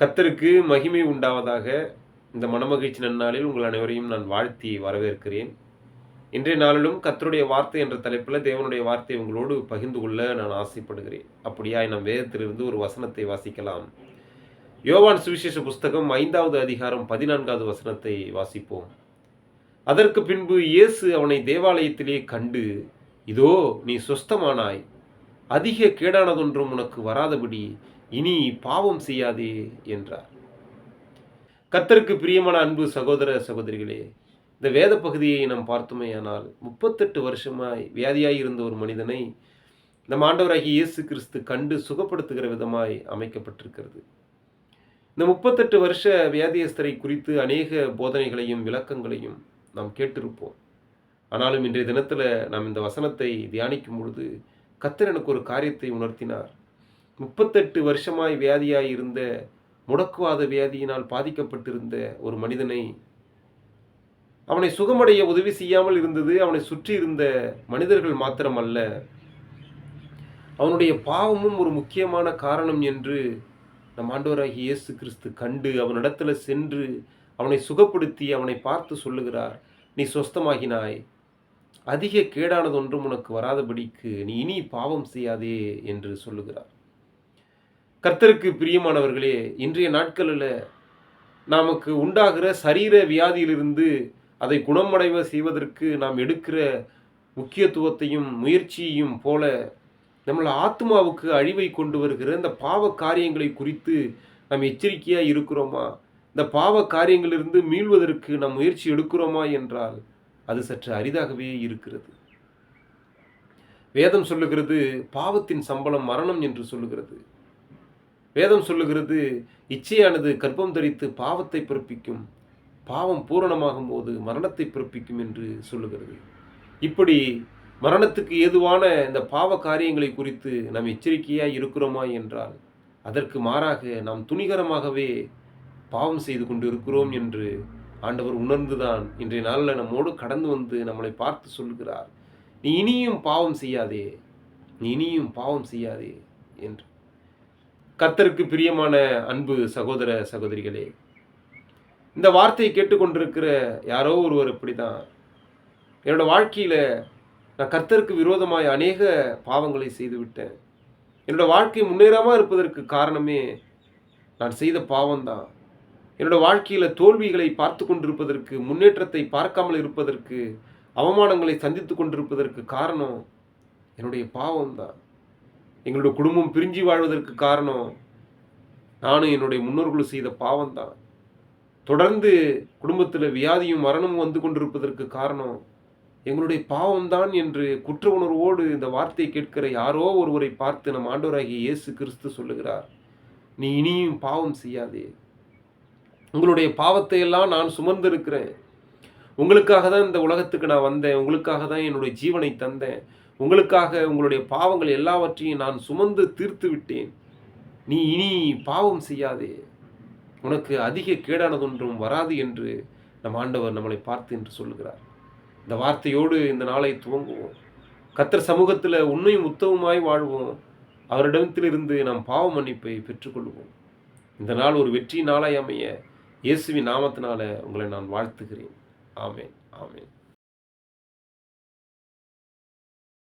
கத்தருக்கு மகிமை உண்டாவதாக இந்த மனமகிழ்ச்சி நன்னாளில் உங்கள் அனைவரையும் நான் வாழ்த்தி வரவேற்கிறேன். இன்றைய நாளிலும் கத்தருடைய வார்த்தை என்ற தலைப்பில் தேவனுடைய வார்த்தை உங்களோடு பகிர்ந்து கொள்ள நான் ஆசைப்படுகிறேன். அப்படியாய் நம் வேதத்திலிருந்து ஒரு வசனத்தை வாசிக்கலாம். யோவான் சுவிசேஷ புஸ்தகம் ஐந்தாவது அதிகாரம் பதினான்காவது வசனத்தை வாசிப்போம். அதற்கு பின்பு இயேசு அவனை தேவாலயத்திலே கண்டு இதோ நீ சொஸ்தமானாய். அதிக கேடானதொன்றும் உனக்கு வராதபடி இனி பாவம் செய்யாதே என்றார். கத்தருக்கு பிரியமான அன்பு சகோதர சகோதரிகளே இந்த வேத பகுதியை நாம் பார்த்தோமேயானால் முப்பத்தெட்டு வருஷமாய் வியாதியாய் இருந்த ஒரு மனிதனை நம் ஆண்டவராகிய இயேசு கிறிஸ்து கண்டு சுகப்படுத்துகிற விதமாய் அமைக்கப்பட்டிருக்கிறது. இந்த முப்பத்தெட்டு வருஷ வியாதியஸ்தரை குறித்து அநேக போதனைகளையும் விளக்கங்களையும் நாம் கேட்டிருப்போம். ஆனாலும் இன்றைய தினத்தில் நாம் இந்த வசனத்தை தியானிக்கும் பொழுது கத்தர் எனக்கு ஒரு காரியத்தை உணர்த்தினார். முப்பத்தெட்டு வருஷமாய் வியாதியாய் இருந்த முடக்குவாத வியாதியினால் பாதிக்கப்பட்டிருந்த ஒரு மனிதனை அவனை சுகமடைய உதவி செய்யாமல் இருந்தது அவனை சுற்றி இருந்த மனிதர்கள் மாத்திரமல்ல அவனுடைய பாவமும் ஒரு முக்கியமான காரணம் என்று நம் ஆண்டவராகி இயேசு கிறிஸ்து கண்டு அவனிடத்துல சென்று அவனை சுகப்படுத்தி அவனை பார்த்து சொல்லுகிறார் நீ சொஸ்தமாகினாய் அதிக கேடானது ஒன்றும் உனக்கு வராதபடிக்கு நீ இனி பாவம் செய்யாதே என்று சொல்லுகிறார். கர்த்தருக்கு பிரியமானவர்களே இன்றைய நாட்களில் நமக்கு உண்டாகிற சரீர வியாதியிலிருந்து அதை குணமடைவ செய்வதற்கு நாம் எடுக்கிற முக்கியத்துவத்தையும் முயற்சியையும் போல நம்மளை ஆத்மாவுக்கு அழிவை கொண்டு வருகிற இந்த பாவ காரியங்களை குறித்து நாம் எச்சரிக்கையாக இருக்கிறோமா? இந்த பாவ காரியங்களிலிருந்து மீள்வதற்கு நாம் முயற்சி எடுக்கிறோமா என்றால் அது சற்று அரிதாகவே இருக்கிறது. வேதம் சொல்லுகிறது பாவத்தின் சம்பளம் மரணம் என்று சொல்லுகிறது. வேதம் சொல்லுகிறது இச்சையானது கர்ப்பம் தரித்து பாவத்தை பிறப்பிக்கும் பாவம் பூரணமாகும் போது மரணத்தை பிறப்பிக்கும் என்று சொல்லுகிறது. இப்படி மரணத்துக்கு ஏதுவான இந்த பாவ காரியங்களை குறித்து நாம் எச்சரிக்கையாக இருக்கிறோமா என்றால் அதற்கு மாறாக நாம் துணிகரமாகவே பாவம் செய்து கொண்டு இருக்கிறோம் என்று ஆண்டவர் உணர்ந்துதான் இன்றைய நாளில் நம்மோடு கடந்து வந்து நம்மளை பார்த்து சொல்கிறார் நீ இனியும் பாவம் செய்யாதே. நீ இனியும் பாவம் செய்யாதே என்று. கத்தருக்கு பிரியமான அன்பு சகோதர சகோதரிகளே இந்த வார்த்தையை கேட்டுக்கொண்டிருக்கிற யாரோ ஒருவர் இப்படிதான் என்னோடய வாழ்க்கையில் நான் கர்த்தருக்கு விரோதமாய் அநேக பாவங்களை செய்து விட்டேன் வாழ்க்கை முன்னேறாமல் இருப்பதற்கு காரணமே நான் செய்த பாவம்தான். என்னோட வாழ்க்கையில் தோல்விகளை பார்த்து கொண்டிருப்பதற்கு முன்னேற்றத்தை பார்க்காமல் இருப்பதற்கு அவமானங்களை சந்தித்து கொண்டிருப்பதற்கு காரணம் என்னுடைய பாவம்தான். எங்களுடைய குடும்பம் பிரிஞ்சு வாழ்வதற்கு காரணம் நானும் என்னுடைய முன்னோர்களும் செய்த பாவம்தான். தொடர்ந்து குடும்பத்தில் வியாதியும் மரணமும் வந்து கொண்டிருப்பதற்கு காரணம் எங்களுடைய பாவம்தான் என்று குற்ற உணர்வோடு இந்த வார்த்தையை கேட்கிற யாரோ ஒருவரை பார்த்து நம் ஆண்டோராகிய இயேசு கிறிஸ்து சொல்லுகிறார் நீ இனியும் பாவம் செய்யாதே. உங்களுடைய பாவத்தை எல்லாம் நான் சுமந்திருக்கிறேன். உங்களுக்காக தான் இந்த உலகத்துக்கு நான் வந்தேன். உங்களுக்காக தான் என்னுடைய ஜீவனை தந்தேன். உங்களுக்காக உங்களுடைய பாவங்கள் எல்லாவற்றையும் நான் சுமந்து தீர்த்து விட்டேன். நீ இனி பாவம் செய்யாதே. உனக்கு அதிக கேடானதொன்றும் வராது என்று நம் ஆண்டவர் நம்மளை பார்த்து என்று சொல்லுகிறார். இந்த வார்த்தையோடு இந்த நாளை துவங்குவோம். கத்தர் சமூகத்தில் உண்மையும் உத்தவமாய் வாழ்வோம். அவரிடத்திலிருந்து நாம் பாவ மன்னிப்பை பெற்றுக்கொள்வோம். இந்த நாள் ஒரு வெற்றி நாளாய் அமைய இயேசுவின் நாமத்தினால உங்களை நான் வாழ்த்துகிறேன். ஆமேன் ஆமேன்.